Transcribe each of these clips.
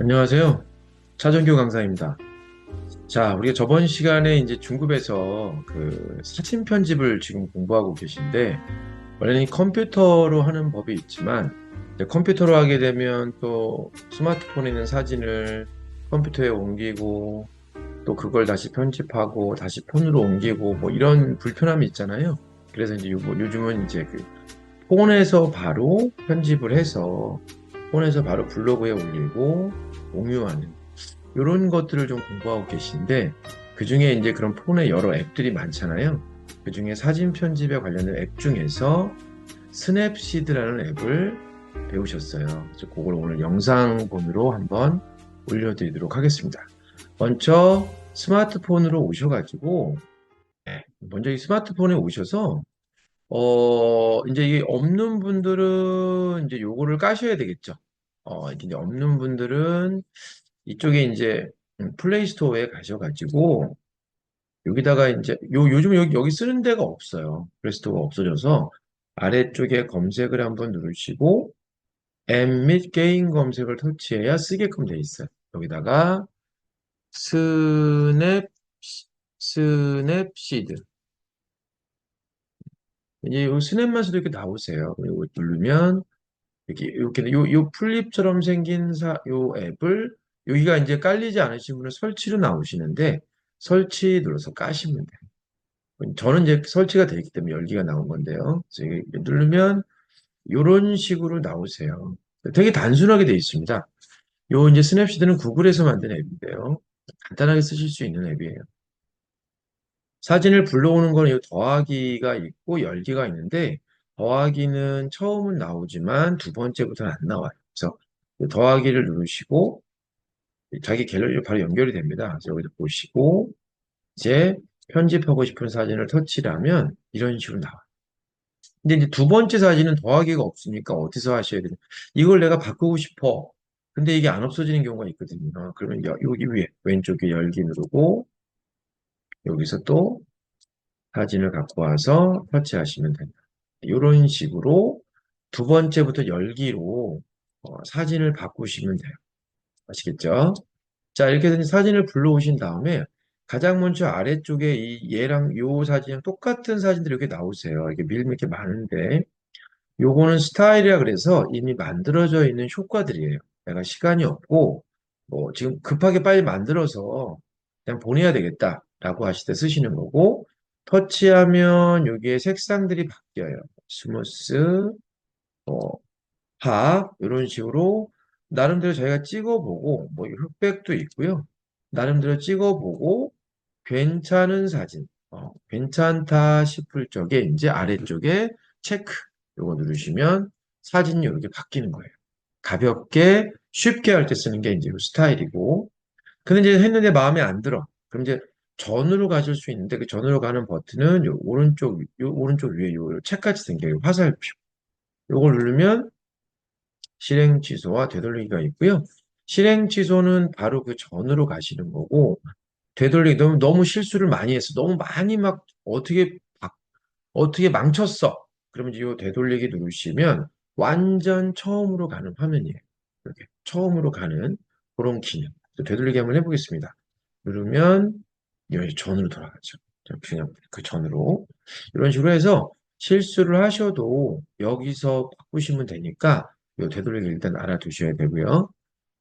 안녕하세요. 차정규 강사입니다. 자, 우리가 저번 시간에 이제 중급에서 그 사진 편집을 지금 공부하고 계신데, 원래는 컴퓨터로 하는 법이 있지만, 컴퓨터로 하게 되면 또 스마트폰에 있는 사진을 컴퓨터에 옮기고, 또 그걸 다시 편집하고, 다시 폰으로 옮기고, 뭐 이런 불편함이 있잖아요. 그래서 이제 요- 요즘은 이제 그 폰에서 바로 편집을 해서, 폰에서 바로 블로그에 올리고, 공유하는 이런 것들을 좀 공부하고 계신데 그 중에 이제 그런 폰에 여러 앱들이 많잖아요. 그 중에 사진 편집에 관련된 앱 중에서 스냅시드라는 앱을 배우셨어요. 그래서 그걸 오늘 영상본으로 한번 올려드리도록 하겠습니다. 먼저 스마트폰으로 오셔가지고 네, 먼저 이 스마트폰에 오셔서 어 이제 이게 없는 분들은 이제 요거를 까셔야 되겠죠. 어 이제 없는 분들은 이쪽에 이제 음, 플레이 스토어에 가셔가지고 여기다가 이제 요 요즘 여기 여기 쓰는 데가 없어요. 플레이 스토어가 없어져서 아래쪽에 검색을 한번 누르시고 앱 및 게임 검색을 터치해야 쓰게끔 돼 있어요. 여기다가 스냅 스냅시드 이제 요 스냅만 써도 이렇게 나오세요. 그리고 누르면 이렇게 이렇게 요, 요 플립처럼 생긴 사, 요 앱을 여기가 이제 깔리지 않으신 분은 설치로 나오시는데 설치 눌러서 까시면 돼요. 저는 이제 설치가 되어 있기 때문에 열기가 나온 건데요. 그래서 누르면 이런 식으로 나오세요. 되게 단순하게 되어 있습니다. 요 이제 스냅시드는 구글에서 만든 앱인데요. 간단하게 쓰실 수 있는 앱이에요. 사진을 불러오는 거는 이 더하기가 있고 열기가 있는데 더하기는 처음은 나오지만 두 번째부터는 안 나와요. 그래서 이 더하기를 누르시고 자기 갤러리로 바로 연결이 됩니다. 그래서 여기서 보시고 이제 편집하고 싶은 사진을 터치를 하면 이런 식으로 나와요. 근데 이제 두 번째 사진은 더하기가 없으니까 어디서 하셔야 되냐. 이걸 내가 바꾸고 싶어. 근데 이게 안 없어지는 경우가 있거든요. 그러면 여- 여기 위에 왼쪽 에 열기 누르고 여기서 또 사진을 갖고 와서 터치하시면 됩니다. 이런 식으로 두 번째부터 열기로 어, 사진을 바꾸시면 돼요. 아시겠죠? 자, 이렇게 해서 사진을 불러오신 다음에 가장 먼저 아래쪽에 이 얘랑 요 사진이랑 똑같은 사진들이 이렇게 나오세요. 이게 밀면 이렇게 많은데 요거는 스타일이라 그래서 이미 만들어져 있는 효과들이에요. 내가 시간이 없고 뭐 지금 급하게 빨리 만들어서 그냥 보내야 되겠다라고 하실 때 쓰시는 거고 터치하면 여기에 색상들이 바뀌어요. 스무스, 뭐, 파 이런 식으로 나름대로 저희가 찍어보고 뭐 흑백도 있고요. 나름대로 찍어보고 괜찮은 사진, 어, 괜찮다 싶을 적에 이제 아래쪽에 체크 요거 누르시면 사진이 이렇게 바뀌는 거예요. 가볍게 쉽게 할 때 쓰는 게 이제 요 스타일이고 근데 이제 했는데 마음에 안 들어. 그럼 이제 전으로 가실 수 있는데 그 전으로 가는 버튼은 요 오른쪽 요 오른쪽 위에 요 책같이 생겨요. 화살표. 요걸 누르면 실행 취소와 되돌리기가 있고요. 실행 취소는 바로 그 전으로 가시는 거고 되돌리기 너무 너무 실수를 많이 했어. 너무 많이 막 어떻게 바- 어떻게 망쳤어. 그러면 이제 요 되돌리기 누르시면 완전 처음으로 가는 화면이에요. 이렇게 처음으로 가는 그런 기능. 되돌리기 한번 해보겠습니다. 누르면 여기 전으로 돌아가죠. 자, 그냥 그 전으로 이런 식으로 해서 실수를 하셔도 여기서 바꾸시면 되니까 요 되돌리기 일단 알아두셔야 되고요.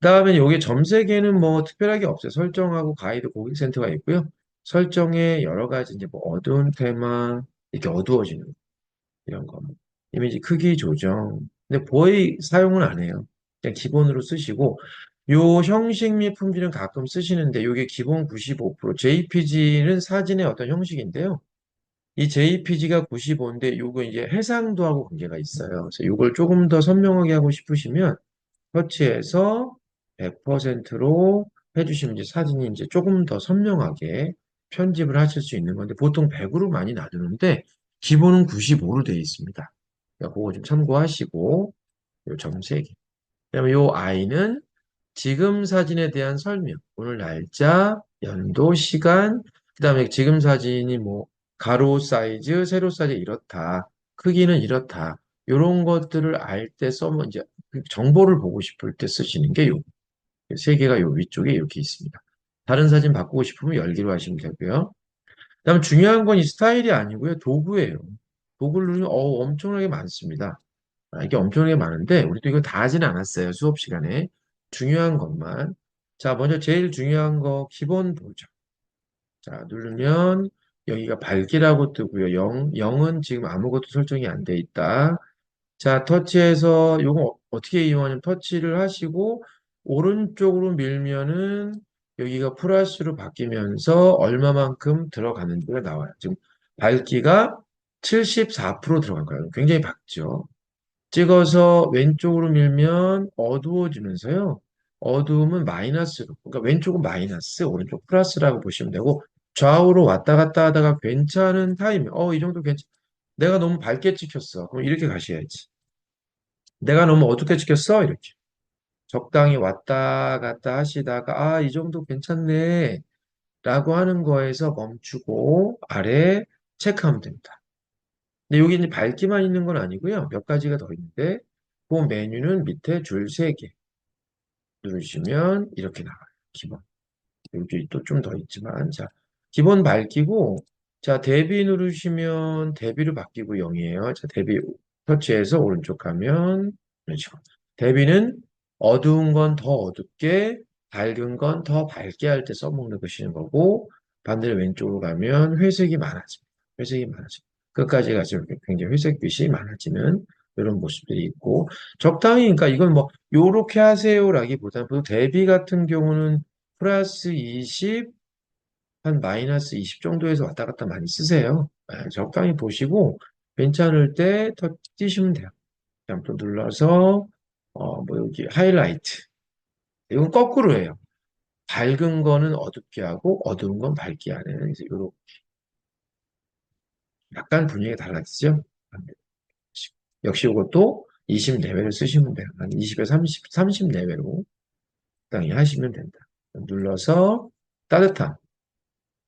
그 다음에 여기 점세개는 뭐 특별하게 없어요. 설정하고 가이드 고객센터가 있고요. 설정에 여러 가지 이제 뭐 어두운 테마 이렇게 어두워지는 거, 이런 거, 뭐 이미지 크기 조정. 근데 거의 사용은 안 해요. 그냥 기본으로 쓰시고 요 형식 및 품질은 가끔 쓰시는데 이게 기본 95% JPG는 사진의 어떤 형식인데요. 이 JPG가 95인데 요거 이제 해상도 하고 관계가 있어요. 그래서 요걸 조금 더 선명하게 하고 싶으시면 터치해서 100%로 해주시면 이제 사진이 이제 조금 더 선명하게 편집을 하실 수 있는 건데 보통 100으로 많이 놔두는데 기본은 95로 되어 있습니다. 그러니까 그거 좀 참고하시고 요점 3개. 그다음에 요 I는 지금 사진에 대한 설명, 오늘 날짜, 연도, 시간, 그 다음에 지금 사진이 뭐 가로 사이즈, 세로 사이즈 이렇다, 크기는 이렇다. 이런 것들을 알 때 써면 이제 그 정보를 보고 싶을 때 쓰시는 게 요. 세 개가 요 위쪽에 이렇게 있습니다. 다른 사진 바꾸고 싶으면 열기로 하시면 되고요. 그다음 중요한 건 이 스타일이 아니고요. 도구예요. 도구를 누르면 어, 엄청나게 많습니다. 아, 이게 엄청나게 많은데 우리도 이거 다 하지는 않았어요. 수업 시간에. 중요한 것만. 자, 먼저 제일 중요한 거 기본 보죠. 자, 누르면 여기가 밝기라고 뜨고요. 0, 0은 지금 아무것도 설정이 안 돼 있다. 자, 터치해서 요거 어떻게 이용하냐면 터치를 하시고 오른쪽으로 밀면은 여기가 플러스로 바뀌면서 얼마만큼 들어가는지가 나와요. 지금 밝기가 74% 들어간 거예요. 굉장히 밝죠. 찍어서 왼쪽으로 밀면 어두워지면서요. 어두움은 마이너스로, 그러니까 왼쪽은 마이너스, 오른쪽 플러스라고 보시면 되고 좌우로 왔다 갔다 하다가 괜찮은 타임, 어, 이 정도 괜찮, 내가 너무 밝게 찍혔어. 그럼 이렇게 가셔야지. 내가 너무 어둡게 찍혔어? 이렇게. 적당히 왔다 갔다 하시다가, 아, 이 정도 괜찮네. 라고 하는 거에서 멈추고 아래 체크하면 됩니다. 근데 여기 이제 밝기만 있는 건 아니고요. 몇 가지가 더 있는데, 그 메뉴는 밑에 줄 3개 누르시면 이렇게 나와요. 기본. 여기 또 좀 더 있지만, 자, 기본 밝히고, 자, 대비 누르시면 대비로 바뀌고 0이에요. 자, 대비 터치해서 오른쪽 가면 이런 식으로. 대비는 어두운 건 더 어둡게, 밝은 건 더 밝게 할 때 써먹는 것이는 거고, 반대로 왼쪽으로 가면 회색이 많아집니다. 회색이 많아집니다. 끝까지 가시면 굉장히 회색빛이 많아지는 이런 모습들이 있고, 적당히, 그러니까 이건 뭐, 요렇게 하세요라기보다는, 보통 대비 같은 경우는 플러스 20, 한 마이너스 20 정도에서 왔다 갔다 많이 쓰세요. 네, 적당히 보시고 괜찮을 때더 띄시면 돼요. 그냥 또 눌러서 어, 뭐 여기 하이라이트. 이건 거꾸로 해요. 밝은 거는 어둡게 하고 어두운 건 밝게 하는 이제 요렇게 약간 분위기가 달라지죠? 역시 이것도 20 내외를 쓰시면 돼요. 한 20에 30, 30 내외로 적당히 하시면 된다. 눌러서 따뜻함.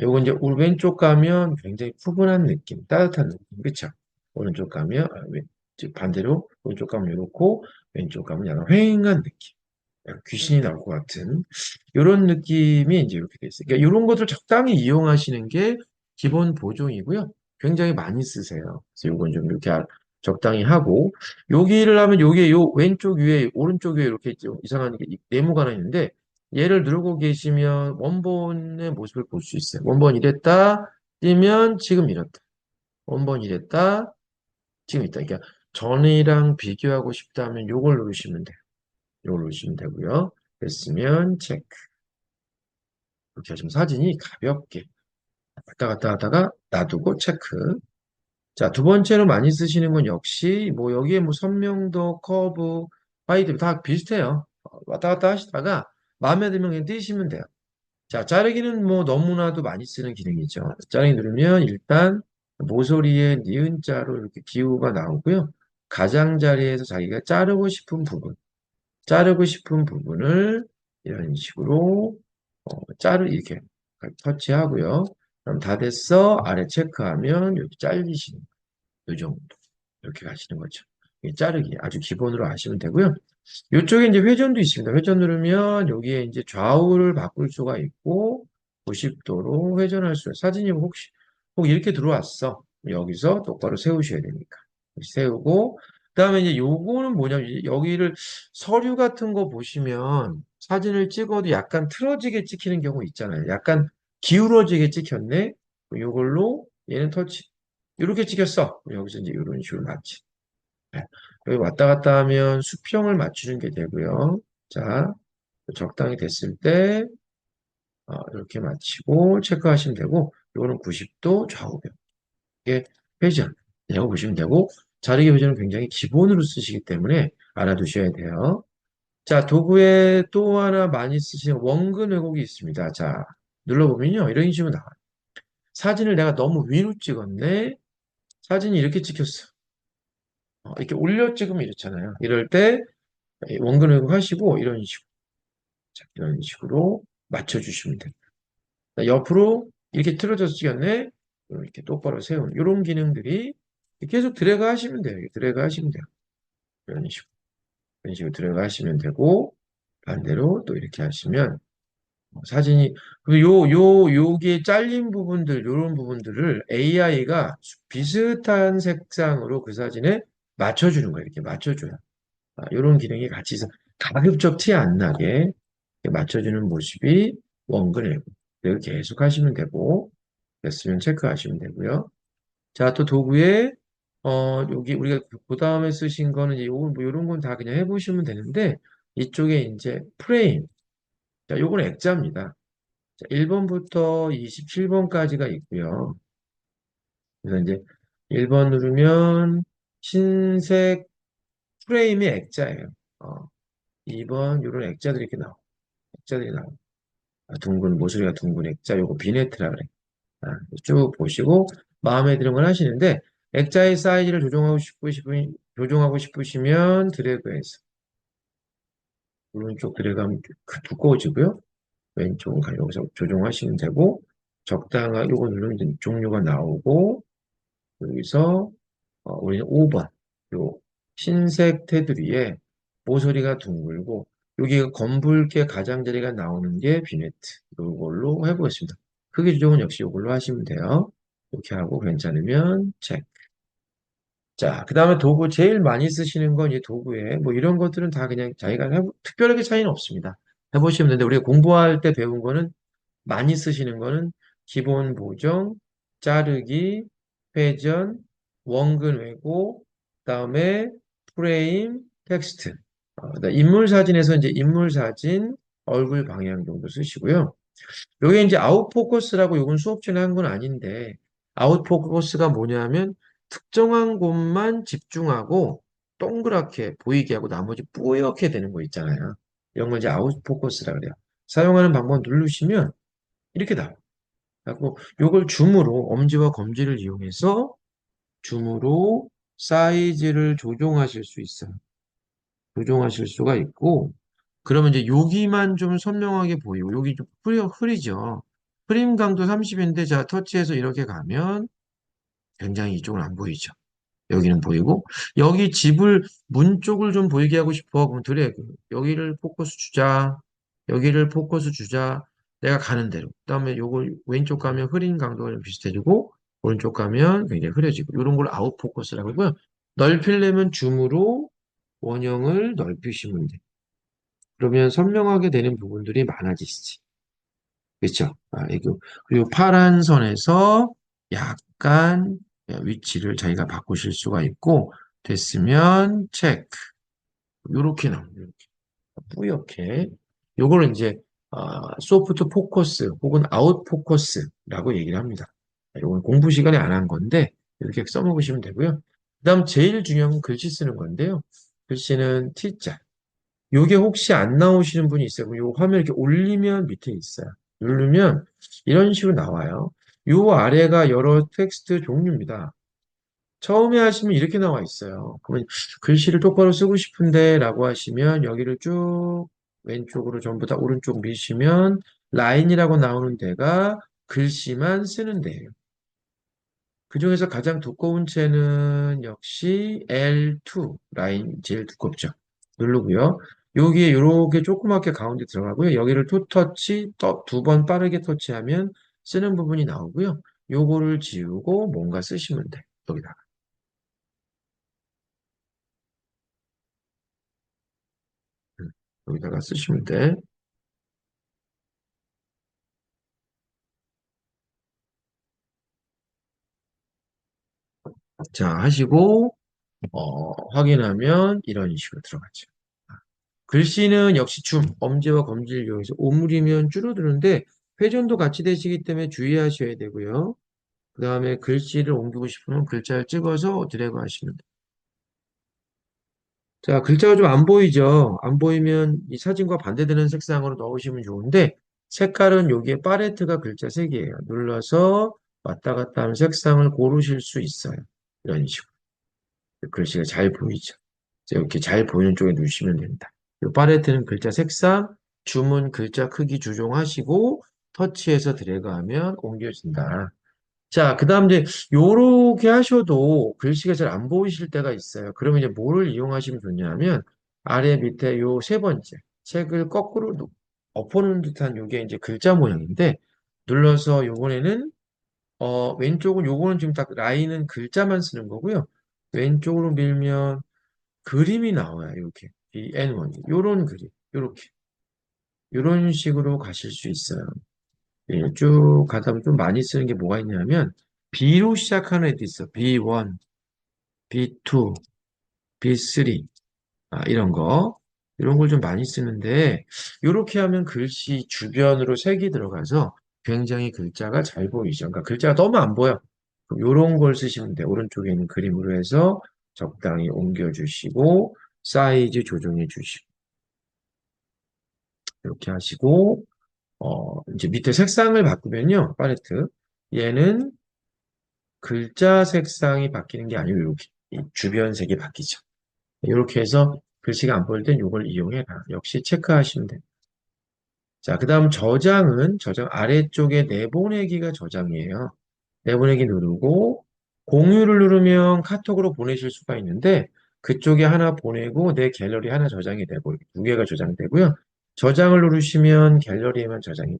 요거 이제 왼쪽 가면 굉장히 푸근한 느낌, 따뜻한 느낌, 그쵸? 오른쪽 가면, 아, 왼, 반대로 오른쪽 가면 이렇고, 왼쪽 가면 약간 휑한 느낌. 귀신이 나올 것 같은, 이런 느낌이 이제 이렇게 돼 있어요. 그러니까 이런 것들 적당히 이용하시는 게 기본 보종이고요. 굉장히 많이 쓰세요. 그래서 요건 좀 이렇게 적당히 하고, 여기를 하면 여기에 요 왼쪽 위에, 오른쪽 위에 이렇게 좀 이상한 게 네모가 하나 있는데, 얘를 누르고 계시면 원본의 모습을 볼 수 있어요. 원본 이랬다, 뜨면 지금 이렇다. 원본 이랬다, 지금 있다. 그러니까 전이랑 비교하고 싶다면 요걸 누르시면 돼요. 요걸 누르시면 되고요. 됐으면 체크. 이렇게 하시면 사진이 가볍게 왔다 갔다 하다가 놔두고 체크. 자, 두 번째로 많이 쓰시는 건 역시 뭐 여기에 뭐 선명도, 커브, 화이트 다 비슷해요. 왔다 갔다 하시다가 마음에 들면 그냥 띄시면 돼요. 자, 자르기는 뭐 너무나도 많이 쓰는 기능이죠. 자르기 누르면 일단 모서리에 니은 자로 이렇게 기호가 나오고요. 가장자리에서 자기가 자르고 싶은 부분, 자르고 싶은 부분을 이런 식으로 어, 자르 이렇게 터치하고요. 그럼 다 됐어. 아래 체크하면 여기 잘리시는 이 정도 이렇게 가시는 거죠. 자르기 아주 기본으로 하시면 되고요. 이쪽에 이제 회전도 있습니다. 회전 누르면 여기에 이제 좌우를 바꿀 수가 있고 90도로 회전할 수. 사진이 혹시 혹 이렇게 들어왔어. 여기서 똑바로 세우셔야 되니까 세우고 그다음에 이제 요거는 뭐냐면 여기를 서류 같은 거 보시면 사진을 찍어도 약간 틀어지게 찍히는 경우 있잖아요. 약간 기울어지게 찍혔네. 요걸로 얘는 터치 이렇게 찍혔어. 여기서 이제 이런 식으로 맞지. 네. 여기 왔다 갔다 하면 수평을 맞추는 게 되고요. 자, 적당히 됐을 때 어, 이렇게 맞추고 체크하시면 되고 이거는 90도 좌우변 이게 회전 이라고 보시면 되고 자르기 회전은 굉장히 기본으로 쓰시기 때문에 알아두셔야 돼요. 자, 도구에 또 하나 많이 쓰시는 원근 왜곡이 있습니다. 자, 눌러보면요. 이런 식으로 나와요. 사진을 내가 너무 위로 찍었네. 사진이 이렇게 찍혔어. 어, 이렇게 올려 찍으면 이렇잖아요. 이럴 때 원근 왜곡 하시고 이런 식으로 자, 이런 식으로 맞춰주시면 됩니다. 옆으로 이렇게 틀어져서 찍었네. 이렇게 똑바로 세우는 이런 기능들이 계속 드래그 하시면 돼요. 드래그 하시면 돼요. 이런 식으로 이런 식으로 드래그 하시면 되고 반대로 또 이렇게 하시면 사진이 그리고 요, 요, 요게 잘린 부분들, 요런 부분들을 AI가 비슷한 색상으로 그 사진에 맞춰주는 거예요. 이렇게 맞춰줘요. 아, 요런 기능이 같이 있어. 가급적 티 안 나게 맞춰주는 모습이 원근이고 그리고 계속 하시면 되고, 됐으면 체크하시면 되고요. 자, 또 도구에, 어, 여기 우리가 그 다음에 쓰신 거는 이제 요건 뭐 요런 건 다 그냥 해보시면 되는데, 이쪽에 이제 프레임. 자, 요건 액자입니다. 자, 1번부터 27번까지가 있고요. 그래서 이제 1번 누르면 흰색 프레임이 액자예요. 어, 2번 이런 액자들이 이렇게 나와. 액자들이 나와. 아, 둥근 모서리가 둥근 액자 요거 비네트라 그래. 아, 쭉 보시고 마음에 드는 걸 하시는데 액자의 사이즈를 조정하고 싶으시면 조정하고 싶으시면 드래그해서 오른쪽 드래그하면 그 두꺼워지고요. 왼쪽은 가- 여기서 조정하시면 되고 적당하게 요거 누르면 종류가 나오고 여기서 어, 우리는 5번 요 흰색 테두리에 모서리가 둥글고 여기 검붉게 가장자리가 나오는 게 비네트 이걸로 해보겠습니다. 크기 조정은 역시 이걸로 하시면 돼요. 이렇게 하고 괜찮으면 체크. 자, 그 다음에 도구 제일 많이 쓰시는 건 이 도구에 뭐 이런 것들은 다 그냥 자기가 해, 특별하게 차이는 없습니다. 해보시면 되는데 우리가 공부할 때 배운 거는 많이 쓰시는 거는 기본 보정, 자르기, 회전, 원근 왜곡, 그다음에 프레임, 텍스트. 어, 인물 사진에서 이제 인물 사진, 얼굴 방향 정도 쓰시고요. 요게 이제 아웃포커스라고 요건 수업 중에 한 건 아닌데 아웃포커스가 뭐냐면 특정한 곳만 집중하고 동그랗게 보이게 하고 나머지 뿌옇게 되는 거 있잖아요. 이런 걸 이제 아웃포커스라 그래요. 사용하는 방법 누르시면 이렇게 나와요. 그리고 요걸 줌으로 엄지와 검지를 이용해서 줌으로 사이즈를 조정하실 수 있어요. 조정하실 수가 있고 그러면 이제 여기만 좀 선명하게 보이고 여기 좀 흐려, 흐리죠. 프레임 강도 30인데 자 터치해서 이렇게 가면 굉장히 이쪽은 안 보이죠. 여기는 보이고 여기 집을 문 쪽을 좀 보이게 하고 싶어. 그럼 드래그. 여기를 포커스 주자. 여기를 포커스 주자. 내가 가는 대로. 그 다음에 요걸 왼쪽 가면 흐린 강도가 좀 비슷해지고 오른쪽 가면 굉장히 흐려지고. 이런 걸 아웃 포커스라고 하고요. 넓히려면 줌으로 원형을 넓히시면 돼. 그러면 선명하게 되는 부분들이 많아지시지. 그렇죠 아, 이거. 그리고 파란 선에서 약간 위치를 자기가 바꾸실 수가 있고 됐으면 체크 요렇게 나옵니다. 뿌옇게 요거를 이제 아, 소프트 포커스 혹은 아웃 포커스라고 얘기를 합니다. 요건 공부 시간에 안 한 건데 이렇게 써먹으시면 되고요. 그 다음 제일 중요한 건 글씨 쓰는 건데요. 글씨는 T자. 요게 혹시 안 나오시는 분이 있어요. 요 화면 이렇게 올리면 밑에 있어요. 누르면 이런 식으로 나와요. 요 아래가 여러 텍스트 종류입니다. 처음에 하시면 이렇게 나와 있어요. 그러면 글씨를 똑바로 쓰고 싶은데 라고 하시면 여기를 쭉 왼쪽으로 전부 다 오른쪽 미시면 라인이라고 나오는 데가 글씨만 쓰는 데예요. 그 중에서 가장 두꺼운 채는 역시 L2 라인 제일 두껍죠. 누르고요. 여기에 이렇게 조그맣게 가운데 들어가고요. 여기를 투 터치 두 번 빠르게 터치하면 쓰는 부분이 나오고요. 요거를 지우고 뭔가 쓰시면 돼. 여기다가. 음, 여기다가 쓰시면 돼. 자, 하시고, 어, 확인하면 이런 식으로 들어가죠. 글씨는 역시 줌, 엄지와 검지를 이용해서 오므리면 줄어드는데 회전도 같이 되시기 때문에 주의하셔야 되고요. 그 다음에 글씨를 옮기고 싶으면 글자를 찍어서 드래그 하시면 돼요. 자, 글자가 좀 안 보이죠? 안 보이면 이 사진과 반대되는 색상으로 넣으시면 좋은데 색깔은 여기에 팔레트가 글자 3개예요. 눌러서 왔다 갔다 하면 색상을 고르실 수 있어요. 이런 식으로. 글씨가 잘 보이죠? 이렇게 잘 보이는 쪽에 누르시면 됩니다. 이 팔레트는 글자 색상, 줌은 글자 크기 조정하시고 터치해서 드래그하면 옮겨진다. 자, 그 다음 이제 요렇게 하셔도 글씨가 잘 안 보이실 때가 있어요. 그러면 이제 뭐를 이용하시면 좋냐면 아래 밑에 요 세 번째 책을 거꾸로 놓- 엎어놓은 듯한 요게 이제 글자 모양인데 눌러서 요번에는 어, 왼쪽은 요거는 지금 딱 라인은 글자만 쓰는 거고요. 왼쪽으로 밀면 그림이 나와요. 이렇게 이 N1 요런 그림 요렇게 요런 식으로 가실 수 있어요. 예, 쭉 가다 보면 좀 많이 쓰는 게 뭐가 있냐면 B로 시작하는 애도 있어. B1, B2, B3 아, 이런 거 이런 걸 좀 많이 쓰는데 이렇게 하면 글씨 주변으로 색이 들어가서 굉장히 글자가 잘 보이죠. 그러니까 글자가 너무 안 보여. 이런 걸 쓰시면 돼요. 오른쪽에 있는 그림으로 해서 적당히 옮겨주시고 사이즈 조정해 주시고 이렇게 하시고 어, 이제 밑에 색상을 바꾸면요. 팔레트 얘는 글자 색상이 바뀌는 게 아니고 이렇게 이 주변 색이 바뀌죠. 이렇게 해서 글씨가 안 보일 땐 이걸 이용해라. 역시 체크하시면 됩니다. 자, 그 다음 저장은 저장 아래쪽에 내보내기가 저장이에요. 내보내기 누르고 공유를 누르면 카톡으로 보내실 수가 있는데 그쪽에 하나 보내고 내 갤러리 하나 저장이 되고 두 개가 저장되고요. 저장을 누르시면 갤러리에만 저장이.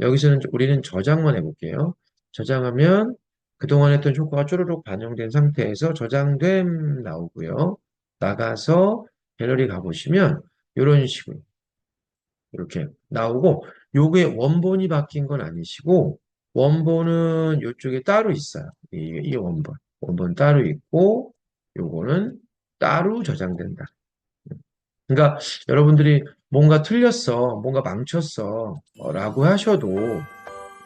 여기서는 우리는 저장만 해볼게요. 저장하면 그동안 했던 효과가 쪼르륵 반영된 상태에서 저장됨 나오고요. 나가서 갤러리 가보시면 이런 식으로 이렇게 나오고 요게 원본이 바뀐 건 아니시고 원본은 이쪽에 따로 있어요. 이, 이 원본. 원본 따로 있고 요거는 따로 저장된다. 그러니까 여러분들이 뭔가 틀렸어, 뭔가 망쳤어 어, 라고 하셔도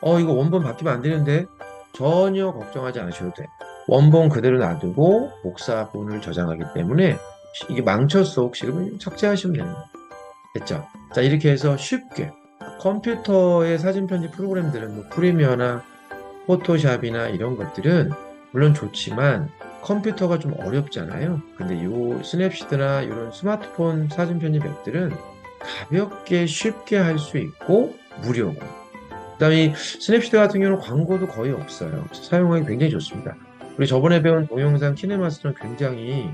어 이거 원본 바뀌면 안 되는데 전혀 걱정하지 않으셔도 돼. 원본 그대로 놔두고 복사본을 저장하기 때문에 이게 망쳤어 혹시 그러면 삭제하시면 거예요. 됐죠? 자 이렇게 해서 쉽게 컴퓨터의 사진 편집 프로그램들은 뭐 프리미어나 포토샵이나 이런 것들은 물론 좋지만 컴퓨터가 좀 어렵잖아요. 근데 요 스냅시드나 이런 스마트폰 사진 편집 앱들은 가볍게 쉽게 할 수 있고 무료고 그다음에 이 스냅시드 같은 경우는 광고도 거의 없어요. 사용하기 굉장히 좋습니다. 우리 저번에 배운 동영상 키네마스터는 굉장히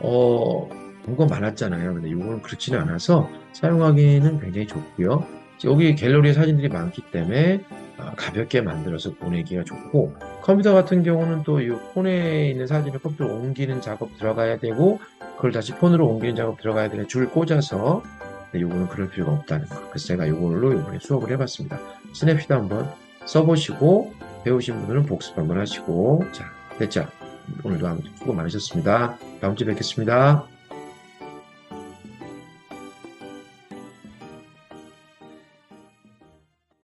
어 광고 많았잖아요. 근데 이거는 그렇지는 않아서 사용하기는 굉장히 좋고요. 여기 갤러리에 사진들이 많기 때문에 아, 가볍게 만들어서 보내기가 좋고 컴퓨터 같은 경우는 또 이 폰에 있는 사진을 컴퓨터로 옮기는 작업 들어가야 되고 그걸 다시 폰으로 옮기는 작업 들어가야 되는 줄 꽂아서 근데 요거는 그럴 필요가 없다는 거. 그래서 제가 요걸로 이번에 수업을 해봤습니다. 스냅시드 한번 써보시고 배우신 분들은 복습 한번 하시고 자 됐죠? 오늘도 수고 많으셨습니다. 다음 주에 뵙겠습니다.